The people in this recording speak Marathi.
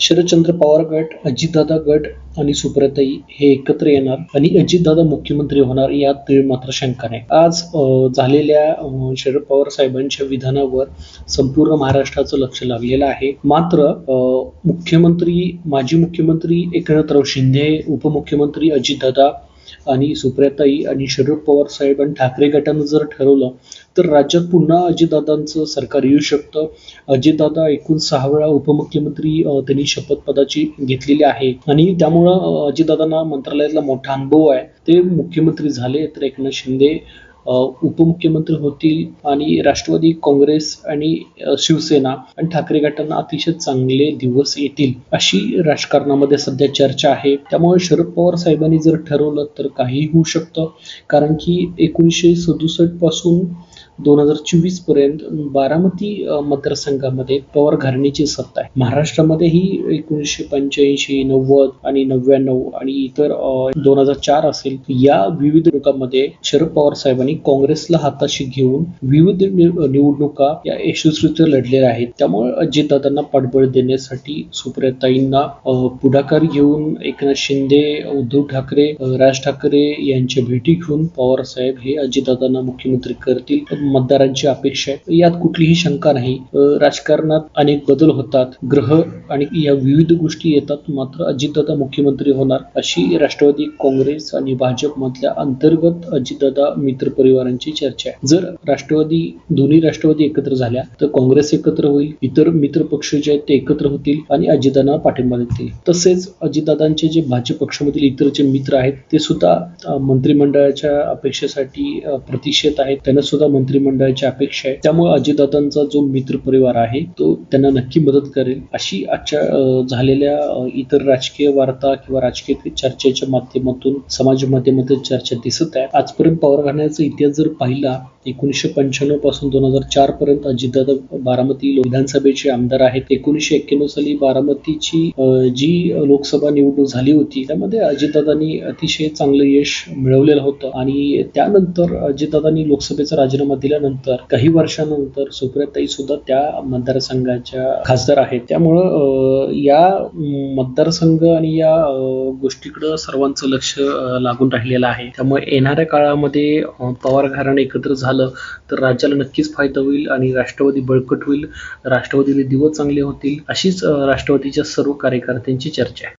शरदचंद्र पवार गट अजितदादा गट आणि सुप्रताई हे एकत्र येणार आणि अजितदादा मुख्यमंत्री होणार यात मात्र शंका नाही आज झालेल्या शरद पवार साहेबांच्या विधानावर संपूर्ण महाराष्ट्राचं लक्ष लागलेलं आहे. मात्र मुख्यमंत्री माजी मुख्यमंत्री एकनाथराव शिंदे उपमुख्यमंत्री अजितदादा आणि सुप्रियाताई आणि शरद पवार साहेब आणि ठाकरे गटानं जर ठरवलं तर राज्यात पुन्हा अजितदादांचं सरकार येऊ शकतं. अजितदादा एकूण सहा वेळा उपमुख्यमंत्री त्यांनी शपथपदाची घेतलेली आहे. आणि त्यामुळं अजितदादांना मंत्रालयातला मोठा अनुभव आहे. ते मुख्यमंत्री झाले तर एकनाथ शिंदे उपमुख्यमंत्री होतील आणि राष्ट्रवादी काँग्रेस आणि शिवसेना आणि ठाकरे गटांना अतिशय चांगले दिवस येतील अशी राजकारणामध्ये सध्या चर्चा आहे. त्यामुळे शरद पवार साहेबांनी जर ठरवलं तर काही होऊ शकतं. कारण की एकोणीसशे सदुसष्टपासून दोन हजार चोवीसपर्यंत बारामती मतदारसंघामध्ये पवार घराण्याची सत्ता आहे. महाराष्ट्रामध्येही एकोणीसशे पंच्याऐंशी नव्वद आणि नव्याण्णव आणि इतर दोन हजार चार असेल. या विविध निवडणुकांमध्ये शरद पवार साहेबांनी काँग्रेसला हाताशी घेऊन विविध निवडणुका या यशस्वीरित्या लढलेल्या आहेत. त्यामुळे अजितदादांना पाठबळ देण्यासाठी सुप्रियाताईंना पुढाकार घेऊन एकनाथ शिंदे उद्धव ठाकरे राज ठाकरे यांच्या भेटी घेऊन पवार साहेब हे अजितदादांना मुख्यमंत्री करतील. मतदारांची अपेक्षा आहे. यात कुठलीही शंका नाही. राजकारणात अनेक बदल होतात. ग्रह आणि या विविध गोष्टी येतात. मात्र अजितदादा मुख्यमंत्री होणार अशी राष्ट्रवादी काँग्रेस आणि भाजप मधल्या अंतर्गत अजितदादा मित्र परिवारांची चर्चा आहे. जर राष्ट्रवादी दोन्ही राष्ट्रवादी एकत्र झाल्या तर काँग्रेस एकत्र होईल इतर मित्र पक्ष जे आहेत ते एकत्र होतील आणि अजितदादांना पाठिंबा देतील. तसेच अजितदादांचे जे भाजप पक्षामधील इतर जे मित्र आहेत ते सुद्धा मंत्रिमंडळाच्या अपेक्षेसाठी प्रतीक्षेत आहेत. त्यांना सुद्धा मंत्रिमंडळाची अपेक्षा आहे. त्यामुळे अजितदादांचा जो मित्र परिवार आहे तो त्यांना नक्की मदत करेल अशी आजच्या झालेल्या इतर राजकीय वार्ता किंवा राजकीय चर्चेच्या माध्यमातून समाज माध्यमातून चर्चा दिसत आहे. आजपर्यंत पवार घालण्याचं इतिहास जर पाहिला एकोणीसशे पंच्याण्णवपासून दोन हजार चार पर्यंत अजितदादा बारामती विधानसभेचे आमदार आहेत. एकोणीसशे एक्क्याण्णव साली बारामतीची जी लोकसभा निवडणूक झाली होती त्यामध्ये अजितदादांनी अतिशय चांगलं यश मिळवलेलं होतं. आणि त्यानंतर अजितदादांनी लोकसभेचा राजीनामा दिल्यानंतर काही वर्षानंतर सुप्रियाताई सुद्धा त्या मतदारसंघाच्या खासदार आहेत. त्यामुळं या मतदारसंघ आणि या गोष्टीकडं सर्वांचं लक्ष लागून राहिलेलं आहे. त्यामुळे येणाऱ्या काळामध्ये पवार घराणं एकत्र झालं तर राज्याला नक्कीच फायदा होईल आणि राष्ट्रवादी बळकट होईल. राष्ट्रवादीने दिवस चांगले होतील अशीच राष्ट्रवादीच्या सर्व कार्यकर्त्यांची चर्चा आहे.